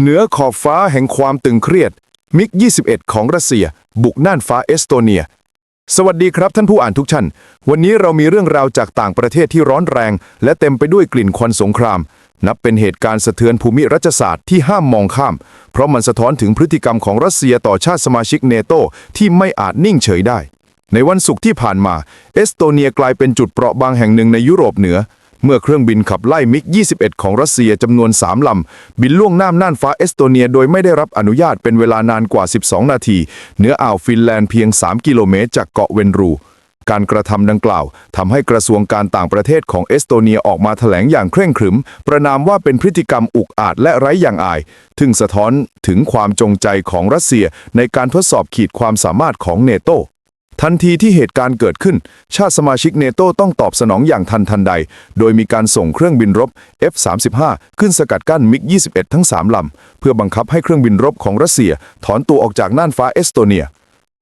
เหนือขอบฟ้าแห่งความตึงเครียด มิก 21 ของรัสเซีย บุกน่านฟ้าเอสโตเนีย สวัสดีครับท่านผู้อ่านทุกท่าน วันนี้เรามีเรื่องราวจากต่างประเทศที่ร้อนแรง และเต็มไปด้วยกลิ่นควันสงคราม นับเป็นเหตุการณ์สะเทือนภูมิรัฐศาสตร์ที่ห้ามมองข้าม เพราะมันสะท้อนถึงพฤติกรรมของรัสเซียต่อชาติสมาชิกเนโตที่ไม่อาจนิ่งเฉยได้ ในวันศุกร์ที่ผ่านมา เอสโตเนียกลายเป็นจุดเปราะบางแห่งหนึ่งในยุโรปเหนือ เมื่อเครื่องบินขับไล่มิก 21 ของรัสเซียจำนวน 3 ลำ บินล่วงน้ำน่านฟ้าเอสโตเนีย โดยไม่ได้รับอนุญาตเป็นเวลานานกว่า 12 นาที เหนืออ่าวฟินแลนด์เพียง 3 กิโลเมตรจากเกาะเวนรู การกระทำดังกล่าวทำให้กระทรวงการต่างประเทศของเอสโตเนียออกมาแถลงอย่างเคร่งครึม ประนามว่าเป็นพฤติกรรมอุกอาจและไร้อย่างอาย ถึงสะท้อนถึงความจงใจของรัสเซียในการทดสอบขีดความสามารถของเนโต ทันทีที่เหตุการณ์เกิดขึ้น ชาติสมาชิกเนโตต้องตอบสนองอย่างทันทันใด โดยมีการส่งเครื่องบินรบ F-35 ขึ้นสกัดกั้นมิก 21 ทั้ง 3 ลำ เพื่อบังคับให้เครื่องบินรบของรัสเซีย ถอนตัวออกจากน่านฟ้าเอสโตเนีย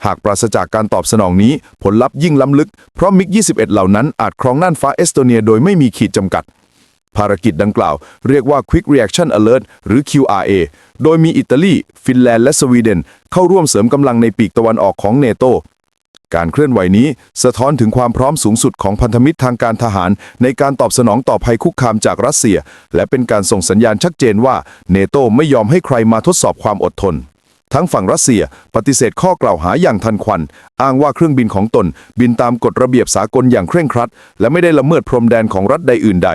หากปราศจากการตอบสนองนี้ ผลลัพธ์ยิ่งล้ำลึก เพราะมิก 21 เหล่านั้นอาจครองน่านฟ้าเอสโตเนีย โดยไม่มีขีดจำกัด ภารกิจดังกล่าว เรียกว่า Quick Reaction Alert หรือ QRA โดยมีอิตาลี ฟินแลนด์ และสวีเดน เข้าร่วมเสริมกำลังในปีกตะวันออกของเนโต การเคลื่อนไหวนี้สะท้อนถึงความพร้อมสูงสุดของพันธมิตรทางการทหาร ในการตอบสนองต่อภัยคุกคามจากรัสเซีย และเป็นการส่งสัญญาณชัดเจนว่าเนโตไม่ยอมให้ใครมาทดสอบความอดทน ทั้งฝั่งรัสเซียปฏิเสธข้อกล่าวหาอย่างทันควัน อ้างว่าเครื่องบินของตน บินตามกฎระเบียบสากลอย่างเคร่งครัด และไม่ได้ละเมิดพรมแดนของรัฐใดอื่นใด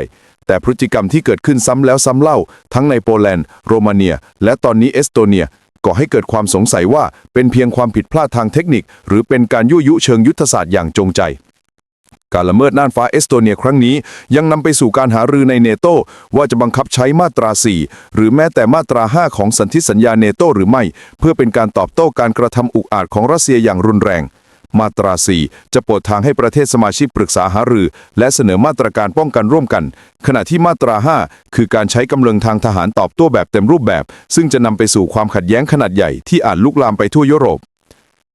แต่พฤติกรรมที่เกิดขึ้นซ้ำแล้วซ้ำเล่า ทั้งในโปแลนด์ โรมาเนีย และตอนนี้เอสโตเนีย ก่อให้เกิดความสงสัยว่าเป็นเพียงความผิดพลาดทางเทคนิค หรือเป็นการยั่วยุเชิงยุทธศาสตร์อย่างจงใจ การละเมิดน่านฟ้าเอสโตเนียครั้งนี้ ยังนำไปสู่การหารือในเนโตว่าจะบังคับใช้มาตรา 4 หรือแม้แต่มาตรา 5 ของสันธิสัญญาเนโตหรือไม่ เพื่อเป็นการตอบโต้การกระทำอุกอาจของรัสเซียอย่างรุนแรง มาตรา 4 จะเปิดทางให้ประเทศสมาชิกปรึกษาหารือ และเสนอมาตรการป้องกันร่วมกัน ขณะที่มาตรา 5 คือการใช้กำลังทางทหารตอบโต้แบบเต็มรูปแบบ ซึ่งจะนำไปสู่ความขัดแย้งขนาดใหญ่ที่อาจลุกลามไปทั่วยุโรป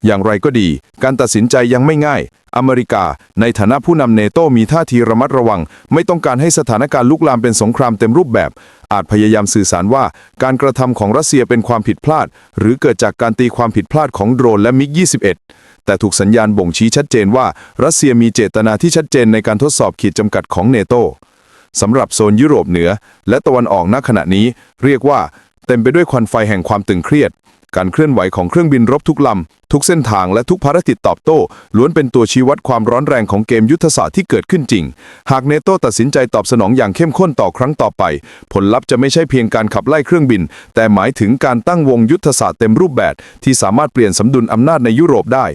อย่างไรก็ดี การตัดสินใจยังไม่ง่าย อเมริกา ในฐานะผู้นำเนโตมีท่าทีระมัดระวัง ไม่ต้องการให้สถานการณ์ลุกลามเป็นสงครามเต็มรูปแบบอาจพยายามสื่อสารว่าการกระทำของรัสเซียเป็นความผิดพลาด หรือเกิดจากการตีความผิดพลาดของโดรนและมิก 21 แต่ถูกสัญญาณบ่งชี้ชัดเจนว่ารัสเซียมีเจตนาที่ชัดเจนในการทดสอบขีดจำกัดของเนโตสำหรับโซนยุโรปเหนือ และตะวันออกณขณะนี้เรียกว่า เต็มไปด้วยควันไฟแห่งความตึงเครียด การเคลื่อนไหวของเครื่องบินรบทุกลำ ทุกเส้นทางและทุกภารกิจตอบโต้ ล้วนเป็นตัวชี้วัดความร้อนแรงของเกมยุทธศาสตร์ที่เกิดขึ้นจริง หากเนโตตัดสินใจตอบสนองอย่างเข้มข้นต่อครั้งต่อไป ผลลัพธ์จะไม่ใช่เพียงการขับไล่เครื่องบิน แต่หมายถึงการตั้งวงยุทธศาสตร์เต็มรูปแบบที่สามารถเปลี่ยนสมดุลอำนาจในยุโรปได้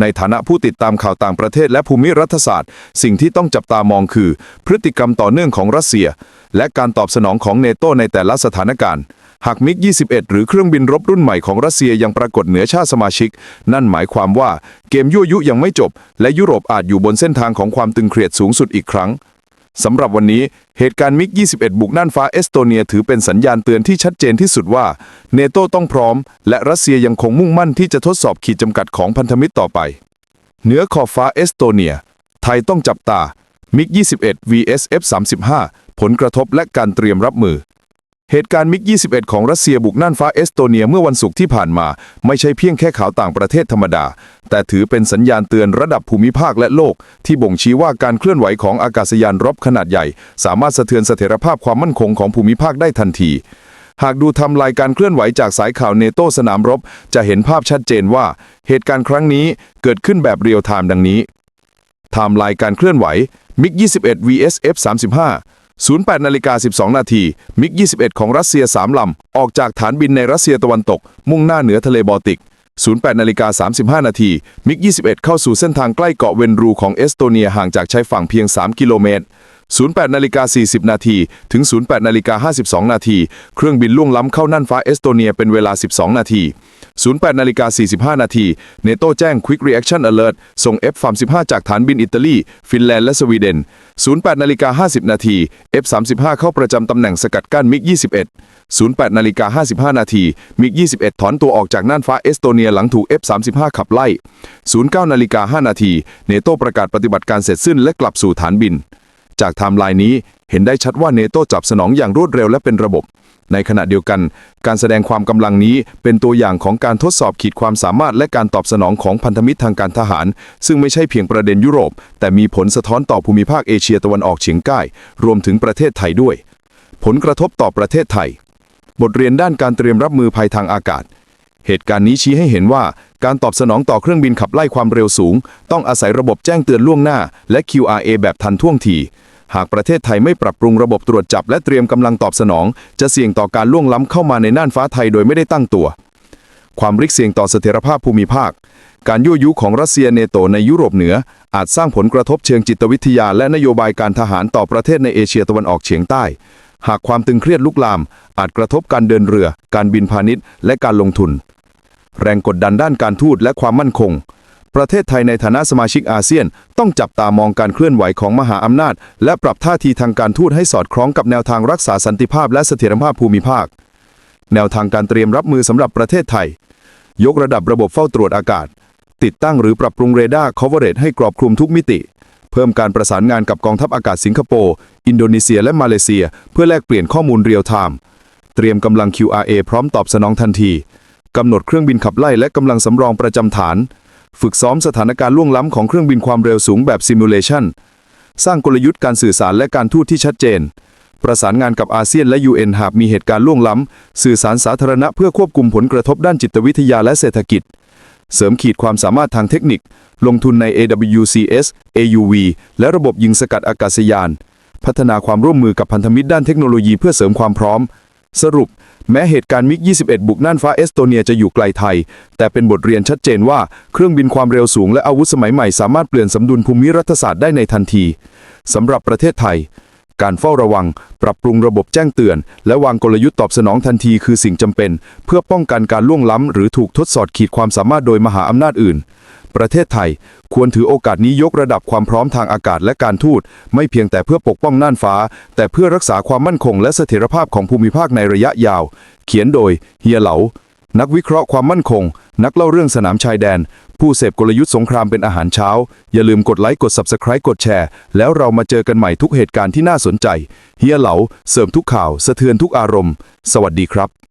ในฐานะผู้ติดตามข่าวต่างประเทศและภูมิรัฐศาสตร์ สิ่งที่ต้องจับตามองคือ พฤติกรรมต่อเนื่องของรัสเซีย และการตอบสนองของเนโตในแต่ละสถานการณ์ หากมิก 21 หรือเครื่องบินรบรุ่นใหม่ของรัสเซียยังปรากฏเหนือชาติสมาชิก นั่นหมายความว่าเกมยั่วยุยังไม่จบ และยุโรปอาจอยู่บนเส้นทางของความตึงเครียดสูงสุดอีกครั้ง สำหรับวันนี้เหตุการณ์มิก 21 บุกน่านฟ้าเอสโตเนียถือเป็นสัญญาณเตือนที่ชัดเจนที่สุดว่าเนโตต้องพร้อม และรัสเซียยังคงมุ่งมั่นที่จะทดสอบขีดจำกัดของพันธมิตรต่อไป เหนือขอบฟ้าเอสโตเนีย ไทยต้องจับตามิก 21 vs F35 ผลกระทบและการเตรียมรับมือ เหตุการณ์มิก 21 ของรัสเซียบุกน่านฟ้าเอสโตเนียเมื่อวันศุกร์ที่ผ่านมา ไม่ใช่เพียงแค่ข่าวต่างประเทศธรรมดา แต่ถือเป็นสัญญาณเตือนระดับภูมิภาคและโลก ที่บ่งชี้ว่าการเคลื่อนไหวของอากาศยานรบขนาดใหญ่ สามารถสะเทือนเสถียรภาพความมั่นคงของภูมิภาคได้ทันทีหากดูทำลายการเคลื่อนไหวจากสายข่าวเนโตสนามรบ จะเห็นภาพชัดเจนว่า เหตุการณ์ครั้งนี้เกิดขึ้นแบบเรียลไทม์ดังนี้ไทม์ไลน์การเคลื่อนไหวมิก 21 vs F35 08นาฬิกา12 นาทีมิก 21 ของรัสเซีย 3 ลำ ออกจากฐานบินในรัสเซียตะวันตก มุ่งหน้าเหนือทะเลบอลติก 08นาฬิกา35 นาทีมิก 21 เข้าสู่เส้นทางใกล้เกาะเวนรูของเอสโตเนียห่างจากชายฝั่งเพียง 3 กิโลเมตร 08นาฬิกา40 นาทีถึง 08นาฬิกา52 นาทีเครื่องบินล่วงล้ำเข้าน่านฟ้าเอสโตเนียเป็นเวลา 12 นาที 08นาฬิกา45 นาทีเนโตแจ้ง Quick Reaction Alert ส่ง F-35 จากฐานบินอิตาลี ฟินแลนด์และสวีเดน 08นาฬิกา50 นาที F-35 เข้าประจำตำแหน่งสกัดกั้นมิก21 08นาฬิกา55 นาทีมิก21 ถอนตัวออกจากน่านฟ้าเอสโตเนียหลังถูก F-35 ขับไล่ 09นาฬิกา5นาทีเนโตประกาศปฏิบัติการเสร็จสิ้นและกลับสู่ฐานบิน จากไทม์ไลน์นี้เห็นได้ชัดว่าเนโตจับสนองอย่างรวดเร็วและเป็นระบบ ในขณะเดียวกัน การแสดงความกำลังนี้เป็นตัวอย่างของการทดสอบขีดความสามารถและการตอบสนองของพันธมิตรทางการทหาร ซึ่งไม่ใช่เพียงประเด็นยุโรป แต่มีผลสะท้อนต่อภูมิภาคเอเชียตะวันออกเฉียงใต้รวมถึงประเทศไทยด้วย ผลกระทบต่อประเทศไทย บทเรียนด้านการเตรียมรับมือภัยทางอากาศ เหตุการณ์นี้ชี้ให้เห็นว่าการตอบสนองต่อเครื่องบินขับไล่ความเร็วสูง ต้องอาศัยระบบแจ้งเตือนล่วงหน้า และ QRA แบบทันท่วงที หากประเทศไทยไม่ปรับปรุงระบบตรวจจับและเตรียมกำลังตอบสนอง จะเสี่ยงต่อการล่วงล้ำเข้ามาในน่านฟ้าไทยโดยไม่ได้ตั้งตัว ความริกเสี่ยงต่อเสถียรภาพภูมิภาค การยั่วยุของรัสเซียเนโตในยุโรปเหนือ อาจสร้างผลกระทบเชิงจิตวิทยา และนโยบายการทหารต่อประเทศในเอเชียตะวันออกเฉียงใต้ หากความตึงเครียดลุกลาม อาจกระทบการเดินเรือ การบินพาณิชย์ และการลงทุน แรงกดดันด้านการทูตและความมั่นคง ประเทศไทยในฐานะสมาชิกอาเซียน ต้องจับตามองการเคลื่อนไหวของมหาอำนาจ และปรับท่าทีทางการทูตให้สอดคล้องกับแนวทางรักษาสันติภาพและเสถียรภาพภูมิภาค แนวทางการเตรียมรับมือสำหรับประเทศไทย ยกระดับระบบเฝ้าตรวจอากาศ ติดตั้งหรือปรับปรุงเรดาร์ coverage ให้กรอบคลุมทุกมิติเพิ่มการประสานงานกับกองทัพอากาศสิงคโปร์ อินโดนีเซีย และมาเลเซีย เพื่อแลกเปลี่ยนข้อมูลเรียลไทม์ เตรียมกำลัง QRA พร้อมตอบสนองทันที กำหนดเครื่องบินขับไล่และกำลังสำรองประจำฐาน ฝึกซ้อมสถานการณ์ล่วงล้ำของเครื่องบินความเร็วสูงแบบซิมูเลชันสร้างกลยุทธ์การสื่อสารและการทูตที่ชัดเจน ประสานงานกับอาเซียนและ UN หากมีเหตุการณ์ล่วงล้ำ สื่อสารสาธารณะเพื่อควบคุมผลกระทบด้านจิตวิทยาและเศรษฐกิจ เสริมขีดความสามารถทางเทคนิค ลงทุนใน AWCS AUV และระบบยิงสกัดอากาศยาน พัฒนาความร่วมมือกับพันธมิตรด้านเทคโนโลยีเพื่อเสริมความพร้อม สรุป แม้เหตุการณ์มิก 21 บุกน่านฟ้าเอสโตเนียจะอยู่ไกลไทย แต่เป็นบทเรียนชัดเจนว่าเครื่องบินความเร็วสูงและอาวุธสมัยใหม่สามารถเปลี่ยนสมดุลภูมิรัฐศาสตร์ได้ในทันทีสำหรับประเทศไทย การเฝ้าระวัง ปรับปรุงระบบแจ้งเตือน และวางกลยุทธ์ตอบสนองทันทีคือสิ่งจำเป็น เพื่อป้องกันการล่วงล้ำ หรือถูกทดสอบขีดความสามารถโดยมหาอำนาจอื่น ประเทศไทย ควรถือโอกาสนี้ยกระดับความพร้อมทางอากาศและการทูต ไม่เพียงแต่เพื่อปกป้องน่านฟ้า แต่เพื่อรักษาความมั่นคงและเสถียรภาพของภูมิภาคในระยะยาว เขียนโดยเฮียเหลา นักวิเคราะห์ความมั่นคง นักเล่าเรื่องสนามชายแดน ผู้เสพกลยุทธ์สงครามเป็นอาหารเช้า อย่าลืมกดไลค์กด Subscribe กดแชร์ แล้วเรามาเจอกันใหม่ทุกเหตุการณ์ที่น่าสนใจ เฮียเหลา เสริมทุกข่าว สะเทือนทุกอารมณ์ สวัสดีครับ